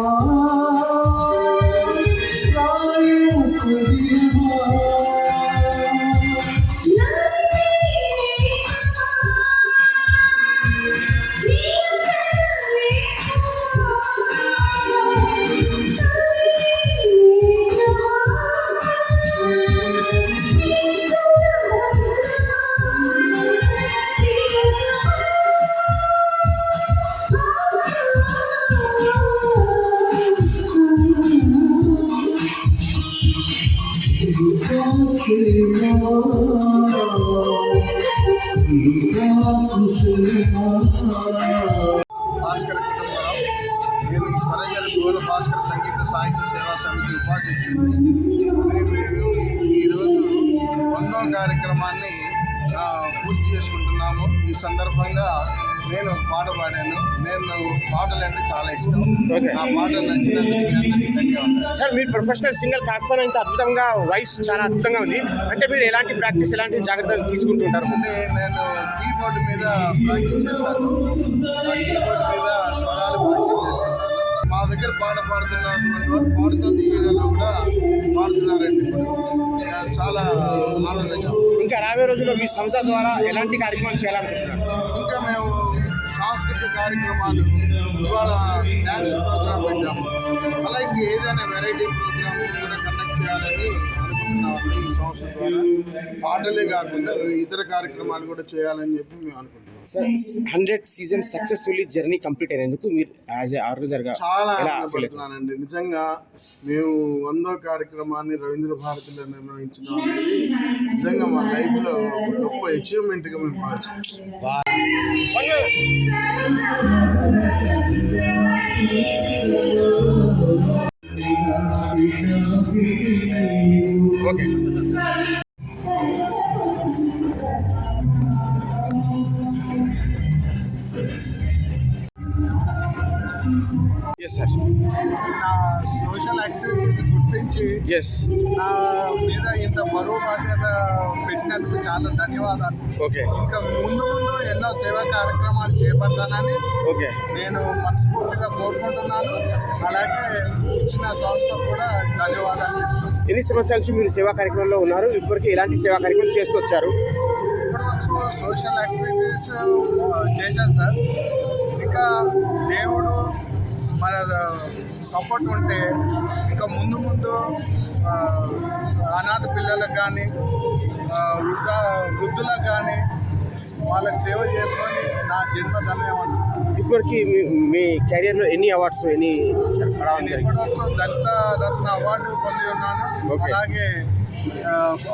one. Bhaskara Kutumbarao నేను ఈ స్వరగారి గోల భాస్కర సంగీత సాహిత్య సేవా సమితి ఉపాధ్యక్షుడిని మేము ఈరోజు వందో కార్యక్రమాన్ని పూర్తి చేసుకుంటున్నాము. ఈ సందర్భంగా నేను ఒక పాట పాడాను. నేను పాటలు అంటే చాలా ఇష్టం. ఆ పాట నచ్చినందుకు మీ అందరికీ ధన్యవాదాలు. సార్ మీరు ప్రొఫెషనల్ సింగర్ కాకపోయినా ఇంత అద్భుతంగా వాయిస్ చాలా అద్భుతంగా ఉంది. అంటే మీరు ఎలాంటి ప్రాక్టీస్ ఎలాంటి జాగ్రత్తలు తీసుకుంటుంటారు? అంటే నేను కీబోర్డ్ మీద ప్రాక్టీస్ చేశాను. కీబోర్డ్ మీద స్వరాలు ప్రాక్టీస్ మా దగ్గర పాట పాడుతున్నటువంటి వాళ్ళు పాడుతూ దిగేదాన్ని కూడా పాడుతున్నారండి. చాలా ఆనందంగా. ఇంకా రాబోయే రోజుల్లో మీ సంస్థ ద్వారా ఎలాంటి కార్యక్రమాలు చేయాలనుకుంటున్నారు? కార్యక్రమాలు ఇవాళ డ్యాన్స్ ప్రోగ్రామ్ పెట్టాము. అలాగే ఇంకా ఏదైనా వెరైటీ ప్రోగ్రామ్స్ కూడా కండక్ట్ చేయాలని అనుకుంటున్నాము ఈ సంస్థ ద్వారా. పాటలే కాకుండా ఇతర కార్యక్రమాలు కూడా చేయాలని చెప్పి మేము అనుకుంటున్నాం. Sir hundred season successfully journey complete అయినందుకు మీరు యాజ్ ఏ ఆర్గనైజర్గా చాలా ఆనందపడుతున్నానండి నిజంగా మేము వందో కార్యక్రమాన్ని రవీంద్ర భారతిలో నిర్వహించడం అనేది నిజంగా మా లైఫ్లో ఒక గొప్ప అచీవ్మెంట్గా మేము భావిస్తాం ఓకే. ఎస్. నా మీద ఇంత బరువు బాధ్యత పెట్టినందుకు చాలా ధన్యవాదాలు. ఓకే. ఇంకా ముందు ముందు ఎన్నో సేవా కార్యక్రమాలు చేపడతానని ఓకే. నేను మనస్ఫూర్తిగా కోరుకుంటున్నాను. అలాగే ఇచ్చిన సంస్థ కూడా ధన్యవాదాలు. ఎన్ని సంవత్సరాల నుంచి మీరు సేవా కార్యక్రమంలో ఉన్నారు? ఇప్పటికీ ఎలాంటి సేవా కార్యక్రమాలు చేస్తూ వచ్చారు? ఇప్పటివరకు సోషల్ యాక్టివిటీస్ చేశాను సార్. ఇంకా దేవుడు మన సపోర్ట్ ఉంటే ఇంకా ముందు ముందు అనాథ పిల్లలకు కానీ వృద్ధ వృద్ధులకు కానీ వాళ్ళకి సేవ చేసుకొని నా జన్మ ధన్యవాదాలు ఇప్పటికి మీ- కెరియర్లో ఎన్ని అవార్డ్స్ ఎన్ని ఇప్పటివరకు దళిత రత్న అవార్డు పొంది ఉన్నాను. అలాగే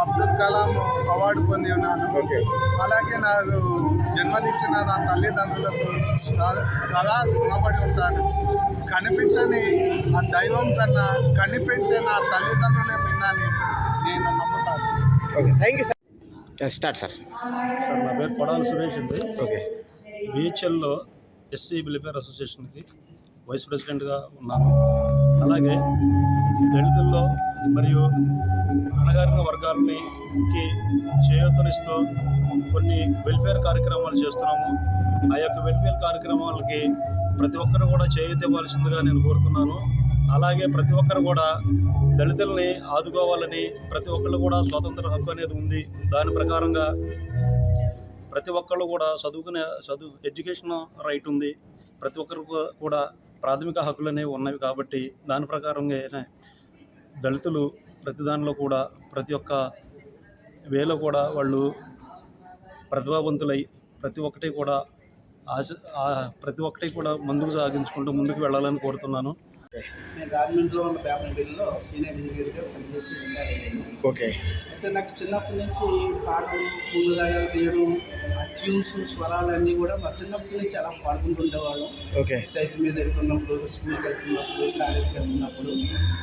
అబ్దుల్ కలాం అవార్డు పొంది ఉన్నాను. అలాగే నాకు జన్మనిచ్చిన నా తల్లిదండ్రులకు స- సదా రుణపడి ఉంటాను. కనిపించని ఆ దైవం కన్నా కనిపించే నా తల్లిదండ్రులే మిన్నాని నేను నమ్ముతాను. Okay thank you sir start sir sir నా పేరు కొడాల సురేష్ అండి. ఓకే బిహెచ్ఎల్లో ఎస్సీ వెల్ఫేర్ అసోసియేషన్కి వైస్ ప్రెసిడెంట్గా ఉన్నాను. అలాగే దళితుల్లో మరియు అణగారిన వర్గాలని కి చేయూతనిస్తూ కొన్ని వెల్ఫేర్ కార్యక్రమాలు చేస్తున్నాము. ఆ యొక్క వెల్ఫేర్ కార్యక్రమాలకి ప్రతి ఒక్కరు కూడా చేయూత ఇవ్వాల్సిందిగా నేను కోరుతున్నాను. అలాగే ప్రతి ఒక్కరు కూడా దళితుల్ని ఆదుకోవాలని ప్రతి ఒక్కళ్ళు కూడా స్వాతంత్ర హక్కు అనేది ఉంది. దాని ప్రకారంగా ప్రతి ఒక్కళ్ళు కూడా చదువుకునే చదువు ఎడ్యుకేషన్ రైట్ ఉంది. ప్రతి ఒక్కరు కూడా ప్రాథమిక హక్కులు అనేవి ఉన్నవి కాబట్టి దాని ప్రకారంగా దళితులు ప్రతి దానిలో కూడా ప్రతి ఒక్క వేలో కూడా వాళ్ళు ప్రతిభావంతులై ప్రతి ఒక్కటి కూడా ఆశ ప్రతి ఒక్కటి కూడా ముందుకు సాగించుకుంటూ ముందుకు వెళ్ళాలని కోరుతున్నాను. నేను గార్మెంట్లో ఉన్న పేపర్ మిల్లులో సీనియర్ ఇంజనీర్గా పనిచేసి ఓకే. అయితే నాకు చిన్నప్పటి నుంచి పాటలు పూలు రాగాలు తీయడం ఆ ట్యూన్స్ స్వరాలు అన్నీ కూడా మా చిన్నప్పటి నుంచి అలా పాడుకుంటుండేవాళ్ళం ఓకే. సైకిల్ మీద వెళ్తున్నప్పుడు స్కూల్కి వెళ్తున్నప్పుడు కాలేజీకి వెళ్తున్నప్పుడు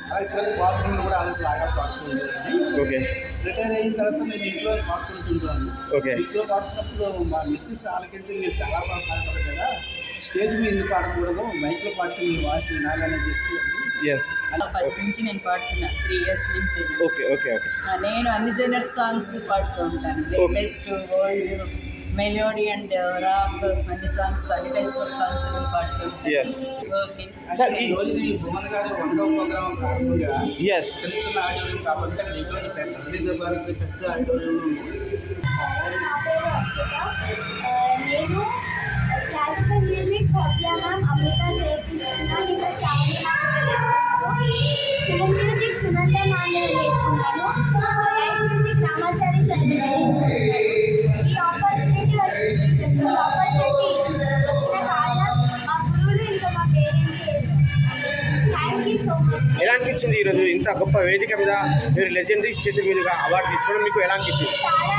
అలాగే చిన్న బాత్రూమ్లో కూడా అలాగే బాగా పాడుతుండేవాడిని ఓకే. రిటైర్ అయిన తర్వాత నేను ఇంట్లో పాడుకుంటుంటాను ఓకే. ఇంట్లో పాడుతున్నప్పుడు మా మిస్సెస్ ఆలకించి మీరు చాలా బాగా పాడతారు కదా. స్టేజ్ మీద ఎందుకు పాడకూడదు? మైక్లో పాడితే మీ వాయిస్ వినాలని చెప్పి ఎస్ ఫస్ట్ నుంచి నేను పాడుతున్నా త్రీ ఇయర్స్ నుంచి. Okay okay okay. నేను అన్ని జనర్ సాంగ్స్ పాడుతూ ఉంటాను. Latest old melody and rock అన్ని సాంగ్స్ అన్ని టైప్స్ ఆఫ్ సాంగ్స్ నేను పాడుతూ ఉంటాను. ఎస్ ఓకే సార్ ఈ ఈ రోజు నీ భువన్ గారి వందవ ప్రోగ్రాం ప్రారంభంగా ఎస్ చిన్న చిన్న ఆడిటోరియం కాబట్టి అక్కడ ఎటువంటి పెద్ద రవీంద్ర భారతి పెద్ద ఆడిటోరియం ఉంది నా పేరు అక్షత నేను classical music Bhavya ma'am Amrutha Jayakrishna. ఇంకా Sravani film music Sunanda ma'am దగ్గర నేర్చుకున్నాను లైట్ మ్యూజిక్ రామాచారి సార్ దగ్గర నేర్చుకున్నాను ఈ ఆపర్చునిటీ ఈ ఆపర్చునిటీ వచ్చిన కారణం మా గురువులు ఇంకా మా parents thank you so much ఎలా అనిపించింది ఈరోజు ఇంత గొప్ప వేదిక మీద మీరు లెజెండరీస్ చేతుల మీదుగా అవార్డు తీసుకోవడం మీకు ఎలా అనిపించింది? చాలా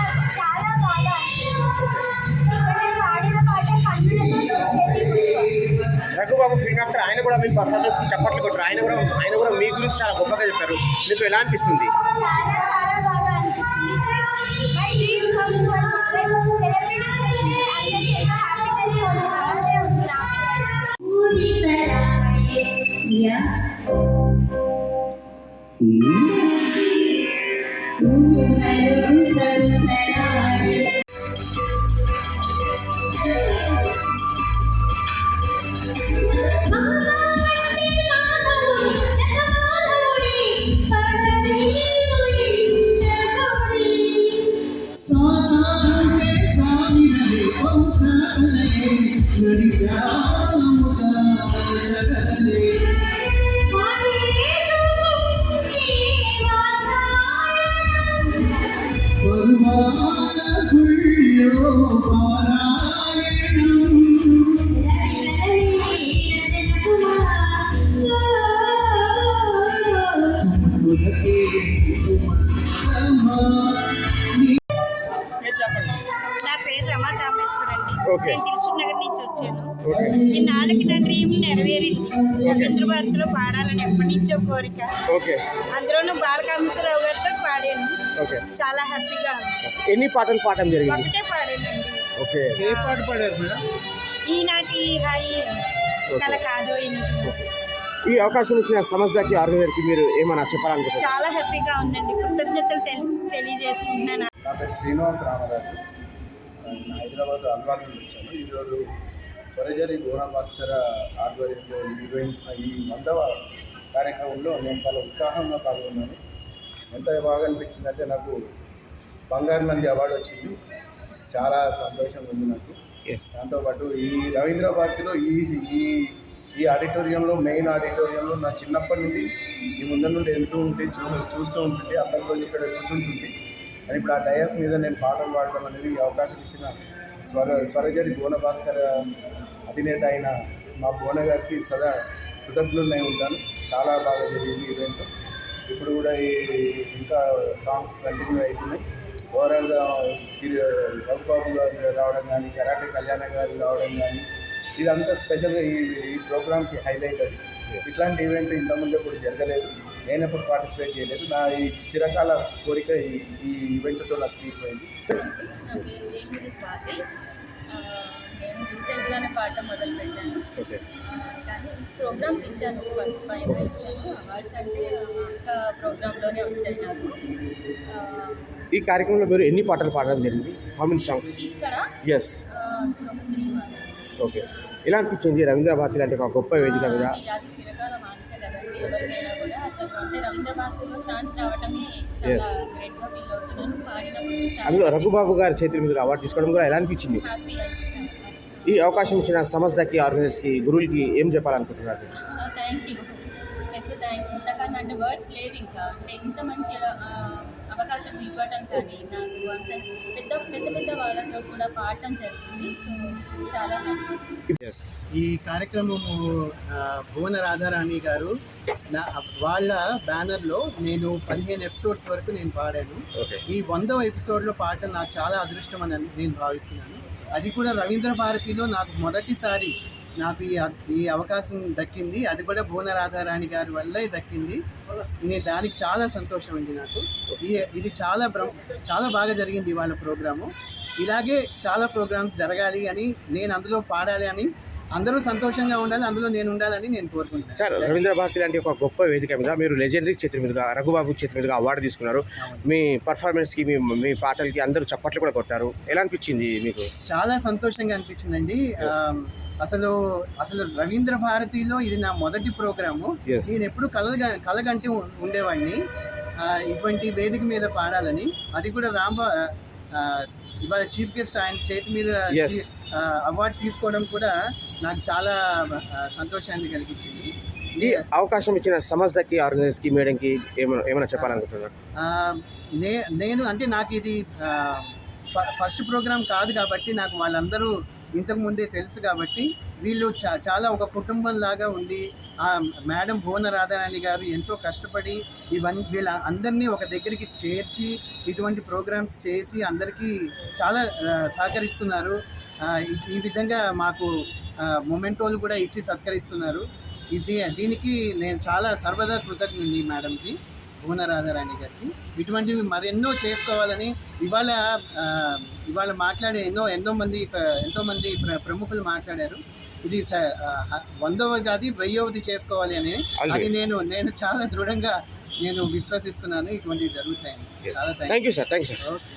రఘుబాబు ఫిల్మ్ యాక్టర్ ఆయన కూడా మీ పర్ఫార్మెన్స్ చప్పట్లు కొట్టారు. ఆయన కూడా ఆయన కూడా మీ గురించి చాలా గొప్పగా చెప్పారు. మీకు ఎలా అనిపిస్తుంది? చాలా చాలా రవీంద్ర భారతిలో పాడాలని ఎప్పటి నుంచో కోరిక. ఓకే. అందులోనూ బాలకామేశ్వరరావు గారితో పాడాను. ఓకే. చాలా హ్యాపీగా ఉంది. ఎన్ని పాటలు పాడడం జరిగింది? ఒకటే పాడానండి. ఓకే. ఏ పాట పాడారు మేడం? ఈనాటి హాయి కల కాదు ఈ నిజం. ఈ అవకాశం ఇచ్చిన సంస్థకి ఆర్గనైజర్కి మీరు ఏమైనా చెప్పాలనుకుంటున్నారు? చాలా హ్యాపీగా ఉందండి. కృతజ్ఞతలు తెలి తెలియజేసుకుంటున్నాను. నా పేరు శ్రీనివాస రామరాజు నేను హైదరాబాద్ అల్వాల్ నుండి వచ్చాను. ఈరోజు స్వరజరి గోణ భాస్కర ఆధ్వర్యంలో నిర్వహించిన ఈ వందవ కార్యక్రమంలో నేను చాలా ఉత్సాహంగా పాల్గొన్నాను. ఎంత బాగా అనిపించిందంటే నాకు బంగారు నంది అవార్డు వచ్చింది. చాలా సంతోషంగా ఉంది నాకు. దాంతోపాటు ఈ రవీంద్ర భారతిలో ఈ ఈ ఈ ఆడిటోరియంలో మెయిన్ ఆడిటోరియంలో నా చిన్నప్పటి నుండి ఈ ముందర నుండి వెళ్తూ ఉంటే చూ చూస్తూ ఉంటుంటే అక్కడికి వచ్చి ఇక్కడ కూర్చుంటుంది అని ఇప్పుడు ఆ డయాస్ మీద నేను పాటలు పాడడం అనేది అవకాశం ఇచ్చిన స్వర స్వరజరి భువన భాస్కర్ అధినేత అయిన మా భువన గారికి సదా కృతజ్ఞులై ఉంటాను. చాలా బాగా జరిగింది ఈవెంట్ ఇప్పుడు కూడా ఈ ఇంకా సాంగ్స్ కంటిన్యూ అవుతున్నాయి. ఓవరాల్గా రఘుబాబు గారు రావడం కానీ కరాటే కళ్యాణ గారు రావడం కానీ ఇదంతా స్పెషల్గా ఈ ఈ ప్రోగ్రామ్కి హైలైట్ అది. ఇట్లాంటి ఈవెంట్ ఇంతకుముందు ఇప్పుడు జరగలేదు. నేను ఎప్పుడు పార్టిసిపేట్ చేయలేదు. నా ఈ చిరకాల కోరిక ఈ ఈ ఈవెంట్తో నాకు తీరిపోయింది. నేను రీసెంట్గానే మొదలు పెట్టాను కానీ ప్రోగ్రామ్స్ ఇచ్చాను. వన్ పైన ఇచ్చాను. అవార్డ్స్ అంటే ప్రోగ్రాంలోనే వచ్చాయి నాకు. ఈ కార్యక్రమంలో మీరు ఎన్ని పాటలు పాడడం జరిగింది? హౌ మెనీ సాంగ్స్ ఇక్కడ? Yes okay. ఎలా అనిపించింది? రవీంద్ర భారతి లాంటి ఒక గొప్ప వేదిక మీద అది అది చిరకాల వాంఛ కదండి. ఎవరికైనా అందులో రఘుబాబు గారి చేతుల మీదుగా అవార్డు తీసుకోవడం కూడా ఎలా అనిపించింది? ఈ అవకాశం ఇచ్చిన సంస్థకి ఆర్గనైజర్స్కి గురువులకి ఏం చెప్పాలనుకుంటున్నారు? థ్యాంక్ యూ పెద్ద థ్యాంక్స్ ఇంతకన్నా అంటే వర్డ్స్ లేవు ఇంకా. అంటే ఇంత మంచి ఆ, అవకాశం ఇవ్వటం కానీ నాకు అంత పెద్ద పెద్ద పెద్ద వాళ్ళతో కూడా పాడటం జరిగింది. సో చాలా ఈ కార్యక్రమము భువన రాధారాణి గారు నా వాళ్ళ బ్యానర్లో నేను పదిహేను ఎపిసోడ్స్ వరకు నేను పాడాను. ఈ వందో ఎపిసోడ్లో పాడటం నాకు చాలా అదృష్టం అని నేను భావిస్తున్నాను. అది కూడా రవీంద్ర భారతిలో నాకు మొదటిసారి నాకు ఈ ఈ అవకాశం దక్కింది. అది కూడా భువన రాధారాణి గారి వల్లే దక్కింది. నేను దానికి చాలా సంతోషం అండి నాకు. ఇది చాలా బ్ర చాలా బాగా జరిగింది వాళ్ళ ప్రోగ్రాము. ఇలాగే చాలా ప్రోగ్రామ్స్ జరగాలి అని నేను అందులో పాడాలి అని అందరూ సంతోషంగా ఉండాలి అందులో నేను ఉండాలని నేను కోరుకుంటున్నాను. సార్ రవీంద్ర భారతి లాంటి ఒక గొప్ప వేదిక మీద మీరు లెజెండరీ చేతి మీదుగా రఘుబాబు చేతి మీదుగా అవార్డు తీసుకున్నారు. మీ పర్ఫార్మెన్స్కి మీ మీ పాటలకి అందరూ చప్పట్లు కూడా కొట్టారు. ఎలా అనిపించింది మీకు? చాలా సంతోషంగా అనిపించిందండి. అసలు అసలు రవీంద్ర భారతిలో ఇది నా మొదటి ప్రోగ్రాము. నేను ఎప్పుడు కలగా కలగంటి ఉండేవాడిని. ఇటువంటి వేదిక మీద పాడాలని. అది కూడా రాంబ ఇవాళ చీఫ్ గెస్ట్ ఆయన చేతి మీద. అవార్డు తీసుకోవడం కూడా నాకు చాలా సంతోషాన్ని కలిగించింది. ఈ అవకాశం ఇచ్చిన సంస్థకి ఆర్గనైజ్కి మేడంకి ఏమైనా ఏమైనా చెప్పాలనుకుంటున్నారు? నే నేను అంటే నాకు ఇది ఫస్ట్ ప్రోగ్రామ్ కాదు కాబట్టి నాకు వాళ్ళందరూ ఇంతకుముందే తెలుసు కాబట్టి వీళ్ళు చా చాలా ఒక కుటుంబం లాగా ఉండి ఆ మేడం భువన రాధారాణి గారు ఎంతో కష్టపడి ఇవన్నీ వీళ్ళ అందరినీ ఒక దగ్గరికి చేర్చి ఇటువంటి ప్రోగ్రామ్స్ చేసి అందరికీ చాలా సహకరిస్తున్నారు. ఈ- ఈ విధంగా మాకు మొమెంటోలు కూడా ఇచ్చి సత్కరిస్తున్నారు. ఇది దీనికి నేను చాలా సర్వదా కృతజ్ఞుని మేడంకి. భువన రాధారాణి గారికి. ఇటువంటివి మరెన్నో చేసుకోవాలని ఇవాళ ఇవాళ మాట్లాడే ఎన్నో ఎంతో మంది ప్ర- ఎంతో మంది ప్ర- ప్రముఖులు మాట్లాడారు. ఇది వందవది కాదు వెయ్యవది చేసుకోవాలి అని. అది. నేను నేను చాలా దృఢంగా నేను విశ్వసిస్తున్నాను. ఇటువంటివి జరుగుతాయని. చాలా thank you sir thank you sir okay.